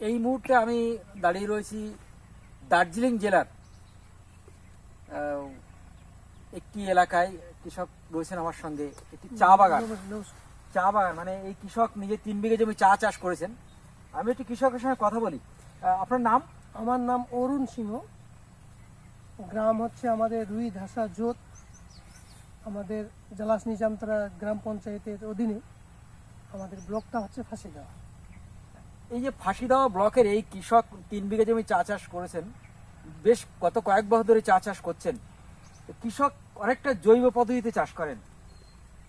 এই মুহূর্তে আমি দাঁড়িয়ে রয়েছি দার্জিলিং জেলার একটি এলাকায় কৃষক রয়েছেন আমার সঙ্গে একটি চা বাগান। চা বাগান মানে এই কৃষক নিজে তিন বিঘে জমি চা চাষ করেছেন। আমি একটি কৃষকের সঙ্গে কথা বলি। আপনার নাম? আমার নাম অরুণ সিংহ। গ্রাম হচ্ছে আমাদের রুই ধাসা জোত আমাদের জালাস নিজামতলা গ্রাম পঞ্চায়েতের অধীনে। আমাদের ব্লকটা হচ্ছে ফাঁসিগাঁও। এই যে ফাঁসিদাওয়া ব্লকের এই কৃষক তিন বিঘে জমি চা চাষ করেছেন বেশ গত কয়েক বছর ধরে চা চাষ করছেন কৃষক অনেকটা জৈব পদ্ধতিতে চাষ করেন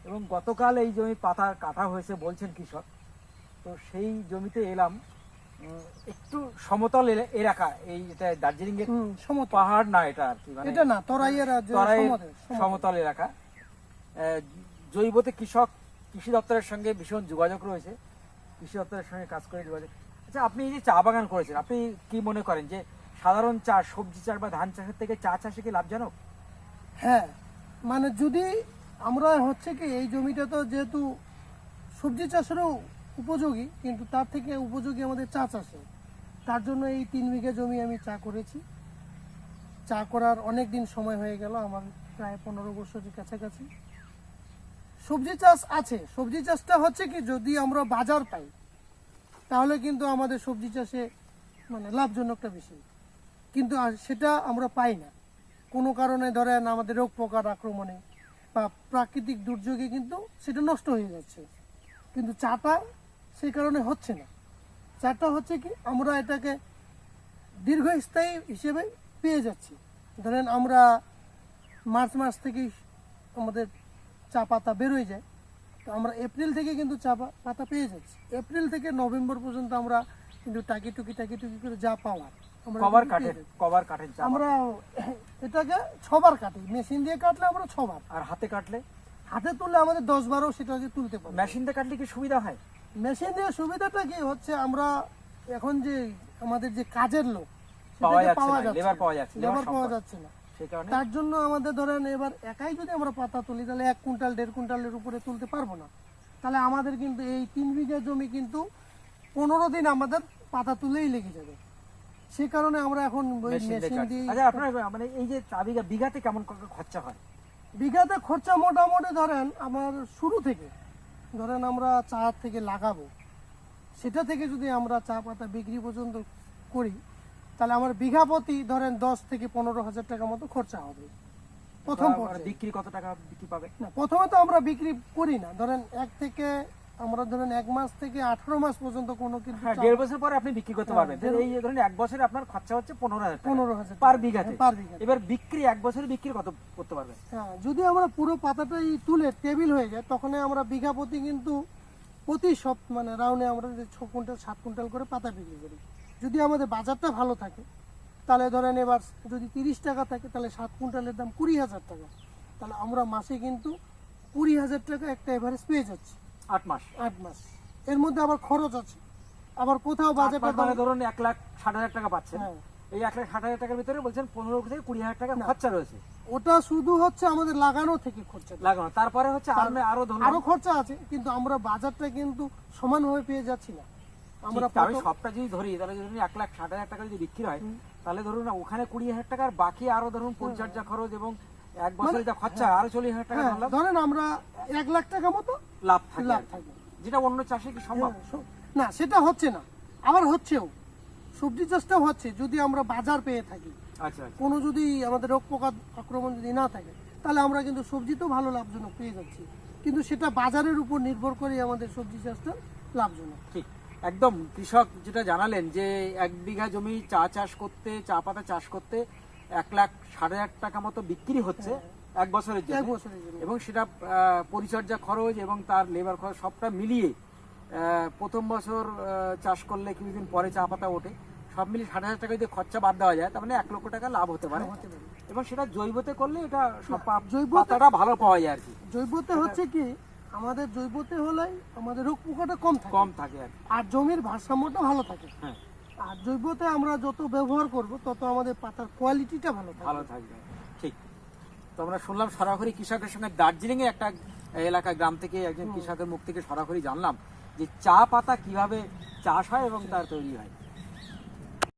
এবং গতকাল এই জমি পাতা কাটা হয়েছে বলছেন কৃষক তো সেই জমিতে এলাম একটু সমতল এলা- এলাকা এই এটা দার্জিলিং এর পাহাড় না এটা আর কি মানে এটা না তরাইয়ের সমতল, এলাকা। জৈবতে কৃষক কৃষি দপ্তরের সঙ্গে ভীষণ যোগাযোগ রয়েছে। কৃষি দপ্তরের সঙ্গে কাজ করে যোগাযোগ। আচ্ছা আপনি এই যে চা বাগান করেছেন, আপনি কি মনে করেন যে সাধারণ চাষ সবজি চাষ বা ধান চাষের থেকে চা চাষে কি লাভজনক? হ্যাঁ মানে যদি আমরা হচ্ছে কি, এই জমিটা তো যেহেতু সবজি চাষেরও উপযোগী, কিন্তু তার থেকে উপযোগী আমাদের চা চাষে। তার জন্য এই তিন বিঘা জমি আমি চা করেছি। চা করার অনেক দিন সময় হয়ে গেল, আমার প্রায় পনেরো বছরের কাছাকাছি। সবজি চাষ আছে। সবজি চাষটা হচ্ছে কি, যদি আমরা বাজার পাই, তাহলে কিন্তু আমাদের সবজি চাষে মানে লাভজনকটা বেশি। কিন্তু সেটা আমরা পাই না। কোনো কারণে ধরেন আমাদের রোগ পোকার আক্রমণে বা প্রাকৃতিক দুর্যোগে কিন্তু সেটা নষ্ট হয়ে যাচ্ছে। কিন্তু চাটা সেই কারণে হচ্ছে না। চাটা হচ্ছে কি, আমরা এটাকে দীর্ঘস্থায়ী হিসেবে পেয়ে যাচ্ছি। ধরেন আমরা মার্চ মাস থেকে আমাদের চা পাতা বেরোয় যায়। তো আমরা এপ্রিল থেকে কিন্তু চা পাতা পেয়ে যাচ্ছি। এপ্রিল থেকে নভেম্বর পর্যন্ত আমরা কিন্তু টাকি টুকি টাকি টুকি করে যা পাওয়ার আমরা কভার। কভার এটাকে ছবার কাটি। মেশিন দিয়ে কাটলে আমরা ছবার। আর হাতে কাটলে? হাতে তুললে আমাদের দশ বারো সেটাকে তুলতে পারি মেশিন দিয়ে কাটলে কি সুবিধা হয়? মেশিন দিয়ে সুবিধাটা কি হচ্ছে আমরা এখন যে আমাদের যে কাজের লোক পাওয়া যাচ্ছে না, লেবার পাওয়া যাচ্ছে না। তার জন্য আমাদের ধরেন এবার একাই যদি আমরা পাতা তুলি তাহলে এক কুইন্টাল দেড় কুইন্টালের উপরে তুলতে পারব না। তাহলে আমাদের কিন্তু এই তিন বিঘা জমি কিন্তু পনেরো দিন আমাদের পাতা তুলেই লেগে যাবে। সে কারণে আমরা এখন মেশিন দিয়ে আচ্ছা আপনার মানে এই যে বিঘা বিঘাতে কেমন খরচা হয়? বিঘাতে খরচা মোটামুটি ধরেন আমার শুরু থেকে ধরেন আমরা চা থেকে লাগাবো। সেটা থেকে যদি আমরা চা পাতা বিক্রি পর্যন্ত করি তাহলে আমার বিঘা প্রতি ধরেন দশ থেকে পনেরো হাজার টাকা মতো খরচা হবে। প্রথম বিক্রি কত টাকা বিক্রি পাবে? না প্রথমে তো আমরা বিক্রি করি না। ধরেন এক থেকে আমরা ধরেন এক মাস থেকে আঠারো মাস পর্যন্ত কোনো কিন্তু হ্যাঁ দেড় বছর পরে আপনি বিক্রি করতে হ্যাঁ, পারবেন। এই ধরুন এক বছরে আপনার খরচা হচ্ছে পনেরো হাজার পনেরো হাজার পার। বিঘাতে। হ্যাঁ, পার বিঘাতে। এবার বিক্রি এক বছরে বিক্রি কত করতে পারবেন? হ্যাঁ যদি আমরা পুরো পাতাটাই তুলে টেবিল হয়ে যায় তখন আমরা বিঘা প্রতি কিন্তু প্রতি সব মানে রাউন্ডে আমরা ছ কুইন্টাল সাত কুইন্টাল করে পাতা বিক্রি করি। যদি আমাদের বাজারটা ভালো থাকে তাহলে ধরেন এবার যদি তিরিশ টাকা থাকে তাহলে সাত কুইন্টালের দাম কুড়ি হাজার টাকা। তাহলে আমরা মাসে কিন্তু কুড়ি হাজার টাকা একটা এভারেজ পেয়ে যাচ্ছি। আট মাস। আট মাস। এর মধ্যে আবার খরচ আছে। আবার কোথাও বাজারটা মানে ধরুন এক লাখ ষাট হাজার টাকা পাচ্ছেন। হ্যাঁ। এই এক লাখ ষাট হাজার টাকার ভিতরে বলছেন পনেরো থেকে কুড়ি হাজার টাকা খরচা রয়েছে। ওটা শুধু হচ্ছে আমাদের লাগানো থেকে খরচা। লাগানো। তারপরে হচ্ছে আরও আরও আরও খরচা আছে কিন্তু আমরা বাজারটা কিন্তু সমানভাবে পেয়ে যাচ্ছি না। আমরা আমি সবটা যদি ধরি তাহলে ধরুন এক লাখ ষাট হাজার টাকা যদি বিক্রি হয় তাহলে ধরুন না ওখানে কুড়ি হাজার বাকি আরও ধরুন পরিচর্যা খরচ এবং এক বছরে যা খরচা আরও চল্লিশ হাজার টাকা হ্যাঁ, ধরেন আমরা এক লাখ টাকা মতো লাভ। থাকে যেটা অন্য চাষে কি সম্ভব? হ্যাঁ, না সেটা হচ্ছে না। আবার হচ্ছেও। সবজি চাষটাও হচ্ছে যদি আমরা বাজার পেয়ে থাকি। আচ্ছা আচ্ছা। কোনো যদি আমাদের রোগ পোকা আক্রমণ যদি না থাকে তাহলে আমরা কিন্তু সবজি তো ভালো লাভজনক পেয়ে যাচ্ছি। কিন্তু সেটা বাজারের উপর নির্ভর করে আমাদের সবজি চাষটা লাভজনক। ঠিক। একদম কৃষক যেটা জানালেন যে এক বিঘা জমি চা চাষ করতে চা পাতা চাষ করতে এক লাখ সাড়ে আট টাকা মতো বিক্রি হচ্ছে এক বছরের। জন্য। এবং সেটা পরিচর্যা খরচ এবং তার লেবার খরচ সবটা মিলিয়ে প্রথম বছর চাষ করলে কিছুদিন পরে চা পাতা ওঠে। সব মিলিয়ে সাড়ে হাজার টাকা যদি খরচা বাদ দেওয়া যায় তার মানে এক লক্ষ টাকা লাভ হতে পারে। এবং সেটা জৈবতে করলে এটা জৈবতে- পাতাটা ভালো পাওয়া যায় আর কি। জৈবতে হচ্ছে কি আমাদের জৈবতে হলেই আমাদের রোগ পোকাটা কম থাকে। কম থাকে আর জমির ভারসাম্যটা ভালো থাকে। হ্যাঁ। আর জৈবতে আমরা যত ব্যবহার করব তত আমাদের পাতার কোয়ালিটিটা ভালো ভালো থাকবে। ঠিক। তো আমরা শুনলাম সরাসরি কৃষকের সঙ্গে দার্জিলিং এ একটা এলাকা গ্রাম থেকে একজন কৃষকের মুখ থেকে সরাসরি জানলাম যে চা পাতা কীভাবে চাষ হয় এবং তার তৈরি হয়।